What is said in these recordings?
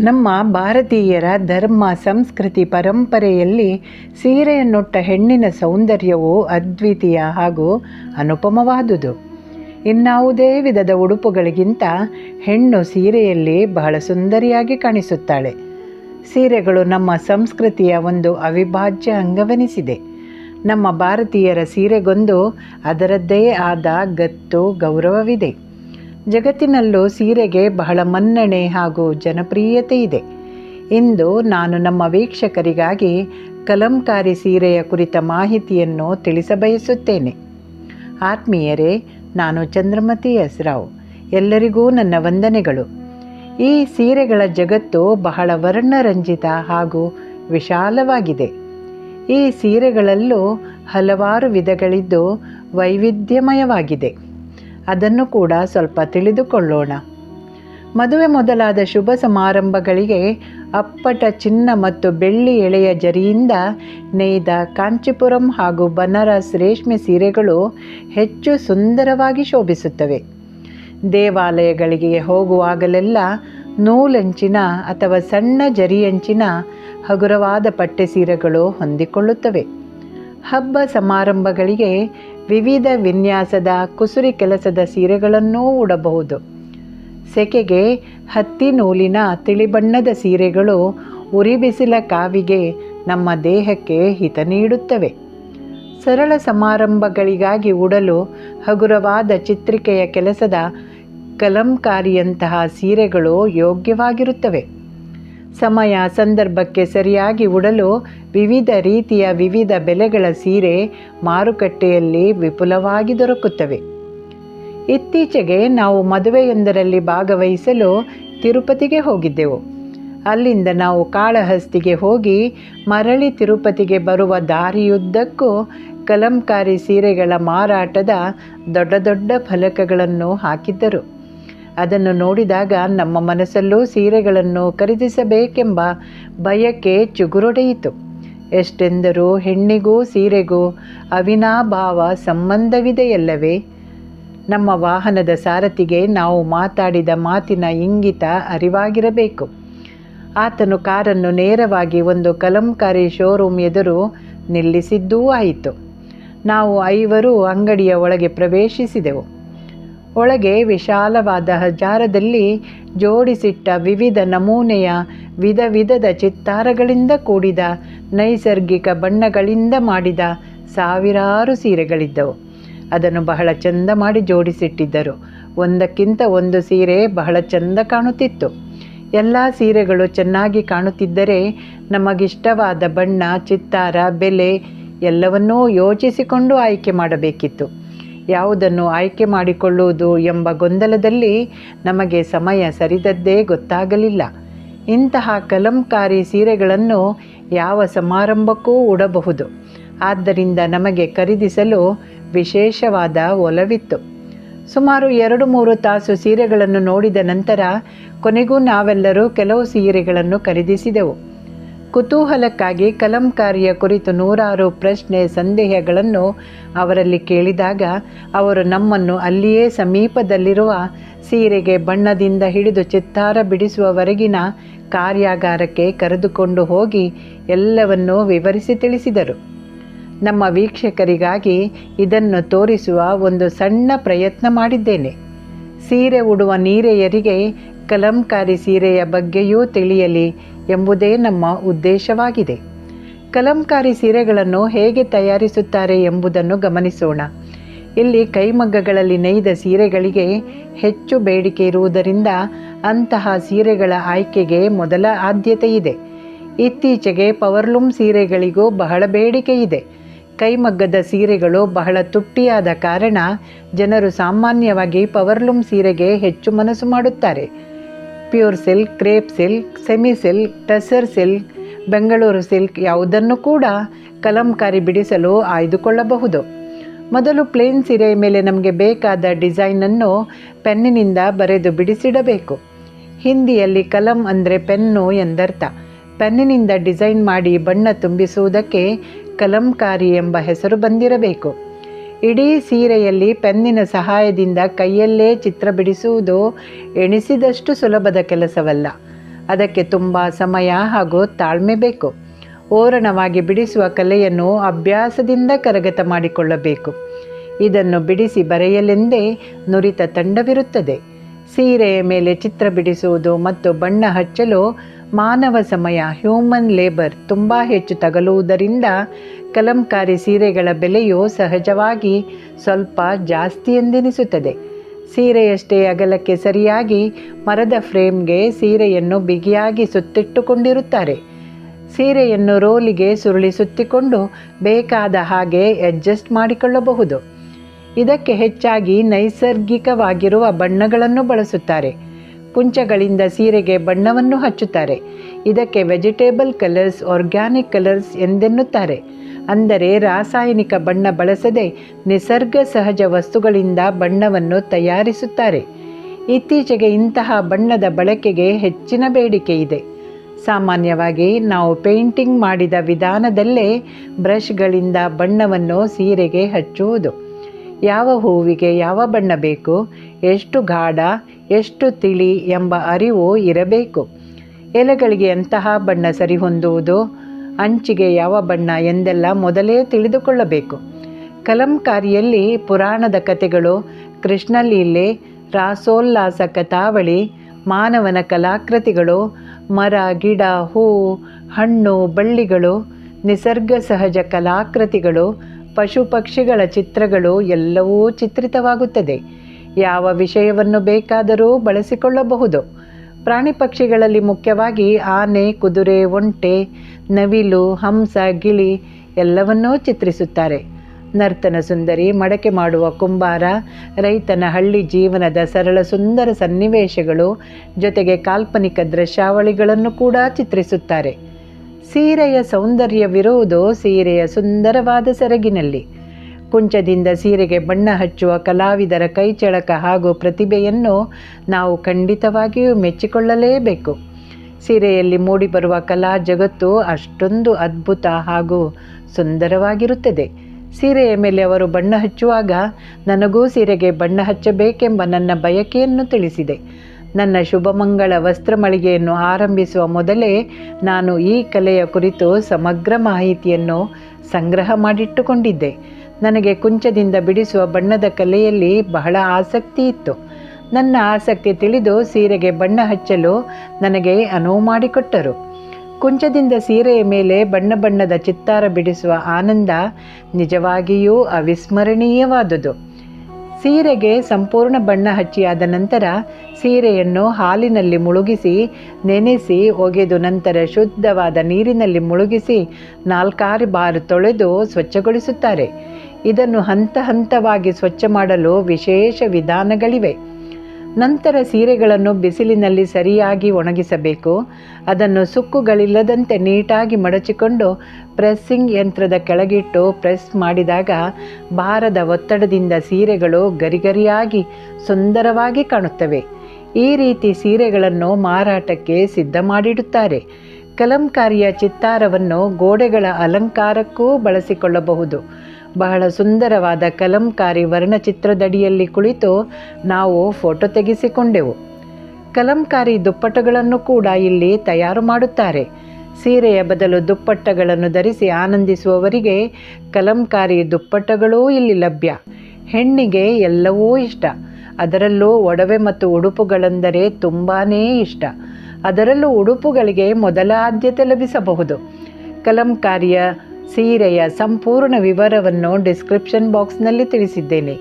ನಮ್ಮ ಭಾರತೀಯರ ಧರ್ಮ, ಸಂಸ್ಕೃತಿ, ಪರಂಪರೆಯಲ್ಲಿ ಸೀರೆಯನ್ನುಟ್ಟ ಹೆಣ್ಣಿನ ಸೌಂದರ್ಯವು ಅದ್ವಿತೀಯ ಹಾಗೂ ಅನುಪಮವಾದುದು. ಇನ್ನಾವುದೇ ವಿಧದ ಉಡುಪುಗಳಿಗಿಂತ ಹೆಣ್ಣು ಸೀರೆಯಲ್ಲಿ ಬಹಳ ಸುಂದರಿಯಾಗಿ ಕಾಣಿಸುತ್ತಾಳೆ. ಸೀರೆಗಳು ನಮ್ಮ ಸಂಸ್ಕೃತಿಯ ಒಂದು ಅವಿಭಾಜ್ಯ ಅಂಗವೆನಿಸಿದೆ. ನಮ್ಮ ಭಾರತೀಯರ ಸೀರೆಗೊಂದು ಅದರದ್ದೇ ಆದ ಗತ್ತು, ಗೌರವವಿದೆ. ಜಗತ್ತಿನಲ್ಲೂ ಸೀರೆಗೆ ಬಹಳ ಮನ್ನಣೆ ಹಾಗೂ ಜನಪ್ರಿಯತೆ ಇದೆ. ಇಂದು ನಾನು ನಮ್ಮ ವೀಕ್ಷಕರಿಗಾಗಿ ಕಲಂಕಾರಿ ಸೀರೆಯ ಕುರಿತ ಮಾಹಿತಿಯನ್ನು ತಿಳಿಸಬಯಸುತ್ತೇನೆ ಆತ್ಮೀಯರೇ, ನಾನು ಚಂದ್ರಮತಿ ಎಸ್ ರಾವ್ ಎಲ್ಲರಿಗೂ ನನ್ನ ವಂದನೆಗಳು. ಈ ಸೀರೆಗಳ ಜಗತ್ತು ಬಹಳ ವರ್ಣರಂಜಿತ ಹಾಗೂ ವಿಶಾಲವಾಗಿದೆ. ಈ ಸೀರೆಗಳಲ್ಲೂ ಹಲವಾರು ವಿಧಗಳಿದ್ದು ವೈವಿಧ್ಯಮಯವಾಗಿದೆ. ಅದನ್ನು ಕೂಡ ಸ್ವಲ್ಪ ತಿಳಿದುಕೊಳ್ಳೋಣ. ಮದುವೆ ಮೊದಲಾದ ಶುಭ ಸಮಾರಂಭಗಳಿಗೆ ಅಪ್ಪಟ ಚಿನ್ನ ಮತ್ತು ಬೆಳ್ಳಿ ಎಳೆಯ ಜರಿಯಿಂದ ನೇಯ್ದ ಕಾಂಚಿಪುರಂ ಹಾಗೂ ಬನಾರಸ್ ರೇಷ್ಮೆ ಸೀರೆಗಳು ಹೆಚ್ಚು ಸುಂದರವಾಗಿ ಶೋಭಿಸುತ್ತವೆ. ದೇವಾಲಯಗಳಿಗೆ ಹೋಗುವಾಗಲೆಲ್ಲ ನೂಲಂಚಿನ ಅಥವಾ ಸಣ್ಣ ಜರಿಯಂಚಿನ ಹಗುರವಾದ ಪಟ್ಟೆ ಸೀರೆಗಳು ಹೊಂದಿಕೊಳ್ಳುತ್ತವೆ. ಹಬ್ಬ ಸಮಾರಂಭಗಳಿಗೆ ವಿವಿಧ ವಿನ್ಯಾಸದ ಕುಸುರಿ ಕೆಲಸದ ಸೀರೆಗಳನ್ನೂ ಉಡಬಹುದು. ಸೆಕೆಗೆ ಹತ್ತಿ ನೂಲಿನ ತಿಳಿಬಣ್ಣದ ಸೀರೆಗಳು ಉರಿಬಿಸಿಲ ಕಾವಿಗೆ ನಮ್ಮ ದೇಹಕ್ಕೆ ಹಿತ ನೀಡುತ್ತವೆ. ಸರಳ ಸಮಾರಂಭಗಳಿಗಾಗಿ ಉಡಲು ಹಗುರವಾದ ಚಿತ್ರಿಕೆಯ ಕೆಲಸದ ಕಲಂಕಾರಿಯಂತಹ ಸೀರೆಗಳು ಯೋಗ್ಯವಾಗಿರುತ್ತವೆ. ಸಮಯ ಸಂದರ್ಭಕ್ಕೆ ಸರಿಯಾಗಿ ಉಡಲು ವಿವಿಧ ರೀತಿಯ ವಿವಿಧ ಬೆಲೆಗಳ ಸೀರೆ ಮಾರುಕಟ್ಟೆಯಲ್ಲಿ ವಿಪುಲವಾಗಿ ದೊರಕುತ್ತವೆ. ಇತ್ತೀಚೆಗೆ ನಾವು ಮದುವೆಯೊಂದರಲ್ಲಿ ಭಾಗವಹಿಸಲು ತಿರುಪತಿಗೆ ಹೋಗಿದ್ದೆವು. ಅಲ್ಲಿಂದ ನಾವು ಕಾಳಹಸ್ತಿಗೆ ಹೋಗಿ ಮರಳಿ ತಿರುಪತಿಗೆ ಬರುವ ದಾರಿಯುದ್ದಕ್ಕೂ ಕಲಂಕಾರಿ ಸೀರೆಗಳ ಮಾರಾಟದ ದೊಡ್ಡ ದೊಡ್ಡ ಫಲಕಗಳನ್ನು ಹಾಕಿದ್ದರು. ಅದನ್ನು ನೋಡಿದಾಗ ನಮ್ಮ ಮನಸ್ಸಲ್ಲೂ ಸೀರೆಗಳನ್ನು ಖರೀದಿಸಬೇಕೆಂಬ ಬಯಕೆ ಚುಗುರೊಡೆಯಿತು. ಎಷ್ಟೆಂದರೂ ಹೆಣ್ಣಿಗೂ ಸೀರೆಗೂ ಅವಿನಾಭಾವ ಸಂಬಂಧವಿದೆಯಲ್ಲವೇ? ನಮ್ಮ ವಾಹನದ ಸಾರಥಿಗೆ ನಾವು ಮಾತಾಡಿದ ಮಾತಿನ ಇಂಗಿತ ಅರಿವಾಗಿರಬೇಕು. ಆತನು ಕಾರನ್ನು ನೇರವಾಗಿ ಒಂದು ಕಲಂಕಾರಿ ಶೋರೂಮ್ ಎದುರು ನಿಲ್ಲಿಸಿದ್ದೂ ಆಯಿತು. ನಾವು ಐವರು ಅಂಗಡಿಯ ಒಳಗೆ ಪ್ರವೇಶಿಸಿದೆವು. ಒಳಗೆ ವಿಶಾಲವಾದ ಹಜಾರದಲ್ಲಿ ಜೋಡಿಸಿಟ್ಟ ವಿವಿಧ ನಮೂನೆಯ ವಿಧ ವಿಧದ ಚಿತ್ತಾರಗಳಿಂದ ಕೂಡಿದ ನೈಸರ್ಗಿಕ ಬಣ್ಣಗಳಿಂದ ಮಾಡಿದ ಸಾವಿರಾರು ಸೀರೆಗಳಿದ್ದವು. ಅದನ್ನು ಬಹಳ ಚಂದ ಮಾಡಿ ಜೋಡಿಸಿಟ್ಟಿದ್ದರು. ಒಂದಕ್ಕಿಂತ ಒಂದು ಸೀರೆ ಬಹಳ ಚಂದ ಕಾಣುತ್ತಿತ್ತು. ಎಲ್ಲ ಸೀರೆಗಳು ಚೆನ್ನಾಗಿ ಕಾಣುತ್ತಿದ್ದರೆ ನಮಗಿಷ್ಟವಾದ ಬಣ್ಣ, ಚಿತ್ತಾರ, ಬೆಲೆ ಎಲ್ಲವನ್ನೂ ಯೋಚಿಸಿಕೊಂಡು ಆಯ್ಕೆ ಮಾಡಬೇಕಿತ್ತು. ಯಾವುದನ್ನು ಆಯ್ಕೆ ಮಾಡಿಕೊಳ್ಳುವುದು ಎಂಬ ಗೊಂದಲದಲ್ಲಿ ನಮಗೆ ಸಮಯ ಸರಿದದ್ದೇ ಗೊತ್ತಾಗಲಿಲ್ಲ. ಇಂತಹ ಕಲಂಕಾರಿ ಸೀರೆಗಳನ್ನು ಯಾವ ಸಮಾರಂಭಕ್ಕೂ ಉಡಬಹುದು. ಆದ್ದರಿಂದ ನಮಗೆ ಖರೀದಿಸಲು ವಿಶೇಷವಾದ ಒಲವಿತ್ತು. ಸುಮಾರು ಎರಡು ಮೂರು ತಾಸು ಸೀರೆಗಳನ್ನು ನೋಡಿದ ನಂತರ ಕೊನೆಗೂ ನಾವೆಲ್ಲರೂ ಕೆಲವು ಸೀರೆಗಳನ್ನು ಖರೀದಿಸಿದೆವು. ಕುತೂಹಲಕ್ಕಾಗಿ ಕಲಂಕಾರಿಯ ಕುರಿತು ನೂರಾರು ಪ್ರಶ್ನೆ ಸಂದೇಹಗಳನ್ನು ಅವರಲ್ಲಿ ಕೇಳಿದಾಗ ಅವರು ನಮ್ಮನ್ನು ಅಲ್ಲಿಯೇ ಸಮೀಪದಲ್ಲಿರುವ ಸೀರೆಗೆ ಬಣ್ಣದಿಂದ ಹಿಡಿದು ಚಿತ್ತಾರ ಬಿಡಿಸುವವರೆಗಿನ ಕಾರ್ಯಾಗಾರಕ್ಕೆ ಕರೆದುಕೊಂಡು ಹೋಗಿ ಎಲ್ಲವನ್ನೂ ವಿವರಿಸಿ ತಿಳಿಸಿದರು. ನಮ್ಮ ವೀಕ್ಷಕರಿಗಾಗಿ ಇದನ್ನು ತೋರಿಸುವ ಒಂದು ಸಣ್ಣ ಪ್ರಯತ್ನ ಮಾಡಿದ್ದೇನೆ. ಸೀರೆ ಉಡುವ ನೀರೆಯರಿಗೆ ಕಲಂಕಾರಿ ಸೀರೆಯ ಬಗ್ಗೆಯೂ ತಿಳಿಯಲಿ. ಎಂಬುದೇ ನಮ್ಮ ಉದ್ದೇಶವಾಗಿದೆ. ಕಲಂಕಾರಿ ಸೀರೆಗಳನ್ನು ಹೇಗೆ ತಯಾರಿಸುತ್ತಾರೆ ಎಂಬುದನ್ನು ಗಮನಿಸೋಣ. ಇಲ್ಲಿ ಕೈಮಗ್ಗಗಳಲ್ಲಿ ನೇಯ್ದ ಸೀರೆಗಳಿಗೆ ಹೆಚ್ಚು ಬೇಡಿಕೆ ಇರುವುದರಿಂದ ಅಂತಹ ಸೀರೆಗಳ ಆಯ್ಕೆಗೆ ಮೊದಲ ಆದ್ಯತೆ ಇದೆ. ಇತ್ತೀಚೆಗೆ ಪವರ್ಲೂಮ್ ಸೀರೆಗಳಿಗೂ ಬಹಳ ಬೇಡಿಕೆ ಇದೆ. ಕೈಮಗ್ಗದ ಸೀರೆಗಳು ಬಹಳ ತುಟ್ಟಿಯಾದ ಕಾರಣ ಜನರು ಸಾಮಾನ್ಯವಾಗಿ ಪವರ್ಲೂಮ್ ಸೀರೆಗೆ ಹೆಚ್ಚು ಮನಸ್ಸು ಮಾಡುತ್ತಾರೆ. Pure silk crepe silk semi silk tussar silk Bengaluru silk ಯಾವುದನ್ನು ಕೂಡ ಕಲಂಕಾರಿ ಬಿಡಿಸಲು ಆಯ್ದುಕೊಳ್ಳಬಹುದು. ಮೊದಲು ಪ್ಲೇನ್ ಸೀರೆಯ ಮೇಲೆ ನಮಗೆ ಬೇಕಾದ ಡಿಸೈನನ್ನು ಪೆನ್ನಿನಿಂದ ಬರೆದು ಬಿಡಿಸಿಡಬೇಕು. ಹಿಂದಿಯಲ್ಲಿ ಕಲಂ ಅಂದರೆ ಪೆನ್ನು ಎಂದರ್ಥ. ಪೆನ್ನಿನಿಂದ ಡಿಸೈನ್ ಮಾಡಿ ಬಣ್ಣ ತುಂಬಿಸುವುದಕ್ಕೆ ಕಲಂಕಾರಿ ಎಂಬ ಹೆಸರು ಬಂದಿರಬೇಕು. ಇಡೀ ಸೀರೆಯಲ್ಲಿ ಪೆನ್ನಿನ ಸಹಾಯದಿಂದ ಕೈಯಲ್ಲೇ ಚಿತ್ರ ಬಿಡಿಸುವುದು ಎಣಿಸಿದಷ್ಟು ಸುಲಭದ ಕೆಲಸವಲ್ಲ. ಅದಕ್ಕೆ ತುಂಬ ಸಮಯ ಹಾಗೂ ತಾಳ್ಮೆ ಬೇಕು. ಓರಣವಾಗಿ ಬಿಡಿಸುವ ಕಲೆಯನ್ನು ಅಭ್ಯಾಸದಿಂದ ಕರಗತ ಮಾಡಿಕೊಳ್ಳಬೇಕು. ಇದನ್ನು ಬಿಡಿಸಿ ಬರೆಯಲೆಂದೇ ನುರಿತ ತಂಡವಿರುತ್ತದೆ. ಸೀರೆಯ ಮೇಲೆ ಚಿತ್ರ ಬಿಡಿಸುವುದು ಮತ್ತು ಬಣ್ಣ ಹಚ್ಚಲು ಮಾನವ ಸಮಯ ಹ್ಯೂಮನ್ ಲೇಬರ್ ತುಂಬ ಹೆಚ್ಚು ತಗಲುವುದರಿಂದ ಕಲಂಕಾರಿ ಸೀರೆಗಳ ಬೆಲೆಯು ಸಹಜವಾಗಿ ಸ್ವಲ್ಪ ಜಾಸ್ತಿ ಎಂದೆನಿಸುತ್ತದೆ. ಸೀರೆಯಷ್ಟೇ ಅಗಲಕ್ಕೆ ಸರಿಯಾಗಿ ಮರದ ಫ್ರೇಮ್ಗೆ ಸೀರೆಯನ್ನು ಬಿಗಿಯಾಗಿ ಸುತ್ತಿಟ್ಟುಕೊಂಡಿರುತ್ತಾರೆ. ಸೀರೆಯನ್ನು ರೋಲಿಗೆ ಸುರುಳಿ ಸುತ್ತಿಕೊಂಡು ಬೇಕಾದ ಹಾಗೆ ಅಡ್ಜಸ್ಟ್ ಮಾಡಿಕೊಳ್ಳಬಹುದು. ಇದಕ್ಕೆ ಹೆಚ್ಚಾಗಿ ನೈಸರ್ಗಿಕವಾಗಿರುವ ಬಣ್ಣಗಳನ್ನು ಬಳಸುತ್ತಾರೆ. ಕುಂಚಗಳಿಂದ ಸೀರೆಗೆ ಬಣ್ಣವನ್ನು ಹಚ್ಚುತ್ತಾರೆ. ಇದಕ್ಕೆ ವೆಜಿಟೇಬಲ್ ಕಲರ್ಸ್, ಆರ್ಗ್ಯಾನಿಕ್ ಕಲರ್ಸ್ ಎಂದೆನ್ನುತ್ತಾರೆ. ಅಂದರೆ ರಾಸಾಯನಿಕ ಬಣ್ಣ ಬಳಸದೆ ನಿಸರ್ಗ ಸಹಜ ವಸ್ತುಗಳಿಂದ ಬಣ್ಣವನ್ನು ತಯಾರಿಸುತ್ತಾರೆ. ಇತ್ತೀಚೆಗೆ ಇಂತಹ ಬಣ್ಣದ ಬಳಕೆಗೆ ಹೆಚ್ಚಿನ ಬೇಡಿಕೆ ಇದೆ. ಸಾಮಾನ್ಯವಾಗಿ ನಾವು ಪೇಂಟಿಂಗ್ ಮಾಡಿದ ವಿಧಾನದಲ್ಲೇ ಬ್ರಷ್ಗಳಿಂದ ಬಣ್ಣವನ್ನು ಸೀರೆಗೆ ಹಚ್ಚುವುದು. ಯಾವ ಹೂವಿಗೆ ಯಾವ ಬಣ್ಣ ಬೇಕು, ಎಷ್ಟು ಗಾಢ, ಎಷ್ಟು ತಿಳಿ ಎಂಬ ಅರಿವು ಇರಬೇಕು. ಎಲೆಗಳಿಗೆ ಎಂತಹ ಬಣ್ಣ ಸರಿಹೊಂದುವುದು ಅಂಚಿಗೆ ಯಾವ ಬಣ್ಣ ಎಂದೆಲ್ಲ ಮೊದಲೇ ತಿಳಿದುಕೊಳ್ಳಬೇಕು. ಕಲಂಕಾರಿಯಲ್ಲಿ ಪುರಾಣದ ಕಥೆಗಳು, ಕೃಷ್ಣಲೀಲೆ, ರಾಸೋಲ್ಲಾಸ ಕಥಾವಳಿ, ಮಾನವನ ಕಲಾಕೃತಿಗಳು, ಮರ, ಗಿಡ, ಹೂ, ಹಣ್ಣು, ಬಳ್ಳಿಗಳು ನಿಸರ್ಗ ಸಹಜ ಕಲಾಕೃತಿಗಳು ಪಶು ಪಕ್ಷಿಗಳ ಚಿತ್ರಗಳು ಎಲ್ಲವೂ ಚಿತ್ರಿತವಾಗುತ್ತದೆ. ಯಾವ ವಿಷಯವನ್ನು ಬೇಕಾದರೂ ಬಳಸಿಕೊಳ್ಳಬಹುದು. ಪ್ರಾಣಿ ಪಕ್ಷಿಗಳಲ್ಲಿ ಮುಖ್ಯವಾಗಿ ಆನೆ, ಕುದುರೆ, ಒಂಟೆ, ನವಿಲು, ಹಂಸ, ಗಿಳಿ ಎಲ್ಲವನ್ನೂ ಚಿತ್ರಿಸುತ್ತಾರೆ. ನರ್ತನ ಸುಂದರಿ, ಮಡಕೆ ಮಾಡುವ ಕುಂಬಾರ, ರೈತನ ಹಳ್ಳಿ ಜೀವನದ ಸರಳ ಸುಂದರ ಸನ್ನಿವೇಶಗಳು ಜೊತೆಗೆ ಕಾಲ್ಪನಿಕ ದೃಶ್ಯಾವಳಿಗಳನ್ನು ಕೂಡ ಚಿತ್ರಿಸುತ್ತಾರೆ. ಸೀರೆಯ ಸೌಂದರ್ಯವಿರುವುದು ಸೀರೆಯ ಸುಂದರವಾದ ಸೆರಗಿನಲ್ಲಿ. ಕುಂಚದಿಂದ ಸೀರೆಗೆ ಬಣ್ಣ ಹಚ್ಚುವ ಕಲಾವಿದರ ಕೈಚಳಕ ಹಾಗೂ ಪ್ರತಿಭೆಯನ್ನು ನಾವು ಖಂಡಿತವಾಗಿಯೂ ಮೆಚ್ಚಿಕೊಳ್ಳಲೇಬೇಕು. ಸೀರೆಯಲ್ಲಿ ಮೂಡಿಬರುವ ಕಲಾ ಜಗತ್ತು ಅಷ್ಟೊಂದು ಅದ್ಭುತ ಹಾಗೂ ಸುಂದರವಾಗಿರುತ್ತದೆ. ಸೀರೆಯ ಮೇಲೆ ಅವರು ಬಣ್ಣ ಹಚ್ಚುವಾಗ, ನನಗೂ ಸೀರೆಗೆ ಬಣ್ಣ ಹಚ್ಚಬೇಕೆಂಬ ನನ್ನ ಬಯಕೆಯನ್ನು ತಿಳಿಸಿದೆ. ನನ್ನ ಶುಭಮಂಗಳ ವಸ್ತ್ರಮಳಿಗೆಯನ್ನು ಆರಂಭಿಸುವ ಮೊದಲೇ ನಾನು ಈ ಕಲೆಯ ಕುರಿತು ಸಮಗ್ರ ಮಾಹಿತಿಯನ್ನು ಸಂಗ್ರಹ ಮಾಡಿಟ್ಟುಕೊಂಡಿದ್ದೆ. ನನಗೆ ಕುಂಚದಿಂದ ಬಿಡಿಸುವ ಬಣ್ಣದ ಕಲೆಯಲ್ಲಿ ಬಹಳ ಆಸಕ್ತಿ ಇತ್ತು. ನನ್ನ ಆಸಕ್ತಿ ತಿಳಿದು ಸೀರೆಗೆ ಬಣ್ಣ ಹಚ್ಚಲು ನನಗೆ ಅನುವು ಮಾಡಿಕೊಟ್ಟರು. ಕುಂಚದಿಂದ ಸೀರೆಯ ಮೇಲೆ ಬಣ್ಣ ಬಣ್ಣದ ಚಿತ್ತಾರ ಬಿಡಿಸುವ ಆನಂದ ನಿಜವಾಗಿಯೂ ಅವಿಸ್ಮರಣೀಯವಾದುದು. ಸೀರೆಗೆ ಸಂಪೂರ್ಣ ಬಣ್ಣ ಹಚ್ಚಿಯಾದ ನಂತರ ಸೀರೆಯನ್ನು ಹಾಲಿನಲ್ಲಿ ಮುಳುಗಿಸಿ, ನೆನೆಸಿ ಒಗೆದು ನಂತರ ಶುದ್ಧವಾದ ನೀರಿನಲ್ಲಿ ಮುಳುಗಿಸಿ ನಾಲ್ಕಾರು ಬಾರು ತೊಳೆದು ಸ್ವಚ್ಛಗೊಳಿಸುತ್ತಾರೆ. ಇದನ್ನು ಹಂತ ಹಂತವಾಗಿ ಸ್ವಚ್ಛ ಮಾಡಲು ವಿಶೇಷ ವಿಧಾನಗಳಿವೆ. ನಂತರ ಸೀರೆಗಳನ್ನು ಬಿಸಿಲಿನಲ್ಲಿ ಸರಿಯಾಗಿ ಒಣಗಿಸಬೇಕು. ಅದನ್ನು ಸುಕ್ಕುಗಳಿಲ್ಲದಂತೆ ನೀಟಾಗಿ ಮಡಚಿಕೊಂಡು ಪ್ರೆಸ್ಸಿಂಗ್ ಯಂತ್ರದ ಕೆಳಗಿಟ್ಟು ಪ್ರೆಸ್ ಮಾಡಿದಾಗ ಭಾರದ ಒತ್ತಡದಿಂದ ಸೀರೆಗಳು ಗರಿಗರಿಯಾಗಿ ಸುಂದರವಾಗಿ ಕಾಣುತ್ತವೆ. ಈ ರೀತಿ ಸೀರೆಗಳನ್ನು ಮಾರಾಟಕ್ಕೆ ಸಿದ್ಧ ಮಾಡಿಡುತ್ತಾರೆ. ಕಲಂಕಾರಿಯ ಚಿತ್ತಾರವನ್ನು ಗೋಡೆಗಳ ಅಲಂಕಾರಕ್ಕೂ ಬಳಸಿಕೊಳ್ಳಬಹುದು. ಬಹಳ ಸುಂದರವಾದ ಕಲಂಕಾರಿ ವರ್ಣಚಿತ್ರದಡಿಯಲ್ಲಿ ಕುಳಿತು ನಾವು ಫೋಟೋ ತೆಗೆಸಿಕೊಂಡೆವು. ಕಲಂಕಾರಿ ದುಪ್ಪಟ್ಟಗಳನ್ನು ಕೂಡ ಇಲ್ಲಿ ತಯಾರು ಮಾಡುತ್ತಾರೆ. ಸೀರೆಯ ಬದಲು ದುಪ್ಪಟ್ಟಗಳನ್ನು ಧರಿಸಿ ಆನಂದಿಸುವವರಿಗೆ ಕಲಂಕಾರಿ ದುಪ್ಪಟ್ಟಗಳೂ ಇಲ್ಲಿ ಲಭ್ಯ. ಹೆಣ್ಣಿಗೆ ಎಲ್ಲವೂ ಇಷ್ಟ. ಅದರಲ್ಲೂ ಒಡವೆ ಮತ್ತು ಉಡುಪುಗಳೆಂದರೆ ತುಂಬಾ ಇಷ್ಟ. ಅದರಲ್ಲೂ ಉಡುಪುಗಳಿಗೆ ಮೊದಲ ಆದ್ಯತೆ ಲಭಿಸಬಹುದು. ಕಲಂಕಾರಿಯ ಸೀರೆಯ ಸಂಪೂರ್ಣ ವಿವರವನ್ನು ಡಿಸ್ಕ್ರಿಪ್ಷನ್ ಬಾಕ್ಸ್ನಲ್ಲಿ ತಿಳಿಸಿದ್ದೇನೆ.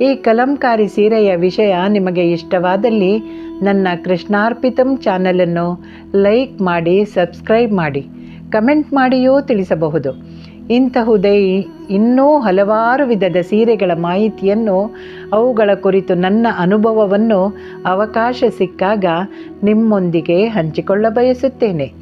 ಈ ಕಲಂಕಾರಿ ಸೀರೆಯ ವಿಷಯ ನಿಮಗೆ ಇಷ್ಟವಾದಲ್ಲಿ ನನ್ನ ಕೃಷ್ಣಾರ್ಪಿತಂ ಚಾನಲನ್ನು ಲೈಕ್ ಮಾಡಿ, ಸಬ್ಸ್ಕ್ರೈಬ್ ಮಾಡಿ, ಕಮೆಂಟ್ ಮಾಡಿಯೂ ತಿಳಿಸಬಹುದು. ಇಂತಹುದೇ ಇನ್ನೂ ಹಲವಾರು ವಿಧದ ಸೀರೆಗಳ ಮಾಹಿತಿಯನ್ನು ಅವುಗಳ ಕುರಿತು ನನ್ನ ಅನುಭವವನ್ನು ಅವಕಾಶ ಸಿಕ್ಕಾಗ ನಿಮ್ಮೊಂದಿಗೆ ಹಂಚಿಕೊಳ್ಳ ಬಯಸುತ್ತೇನೆ